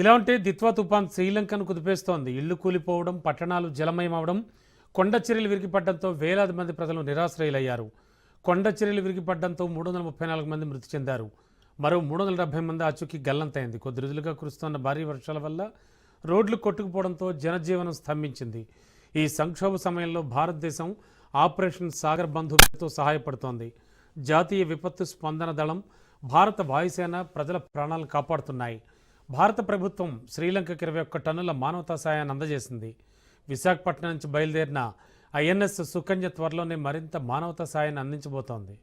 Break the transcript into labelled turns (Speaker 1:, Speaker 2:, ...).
Speaker 1: ఇలా ఉంటే దిత్వా తుఫాన్ శ్రీలంకను కుదిపేస్తోంది. ఇళ్ళు కూలిపోవడం పట్టణాలు జలమయమవడం కొండ చర్యలు విరిగిపడడంతో వేలాది మంది ప్రజలు నిరాశ్రయులయ్యారు. కొండ చర్యలు విరిగిపడడంతో మూడు వందల ముప్పై నాలుగు మంది మృతి చెందారు. మరో మూడు వందల డెబ్బై మంది అచుకి గల్లంతైంది. కొద్ది రోజులుగా కురుస్తున్న భారీ వర్షాల వల్ల రోడ్లు కొట్టుకుపోవడంతో జనజీవనం స్తంభించింది. ఈ సంక్షోభ సమయంలో భారతదేశం ఆపరేషన్ సాగర్ బంధువులతో సహాయపడుతోంది. జాతీయ విపత్తు స్పందన దళం భారత వాయుసేన ప్రజల ప్రాణాలను కాపాడుతున్నాయి. భారత ప్రభుత్వం శ్రీలంకకి ఇరవై ఒక్క టన్నుల మానవతా సాయాన్ని అందజేసింది. విశాఖపట్నం నుంచి బయలుదేరిన ఐఎన్ఎస్ సుకన్య త్వరలోనే మరింత మానవతా సాయాన్ని అందించబోతోంది.